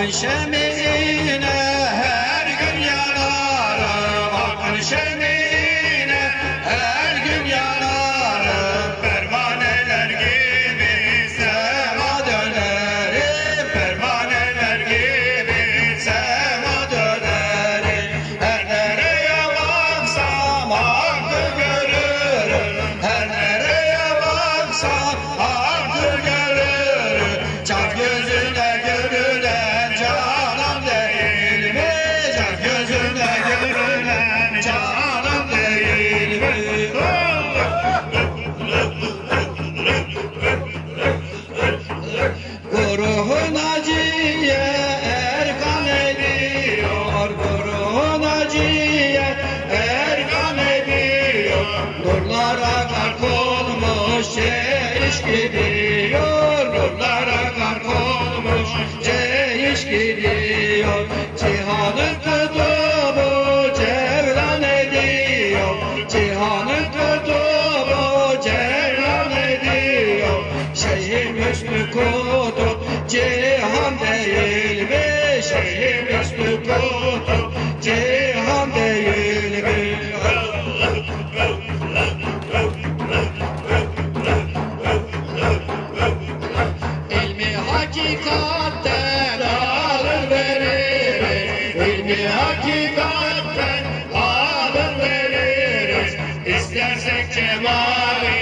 Ayşe mi? Nurlara gark olmuş Cehiş gidiyor. Nurlara gark olmuş Cehiş gidiyor. Cihanı kıdımı Cevlan ediyor. Cihanı kıdımı Mary.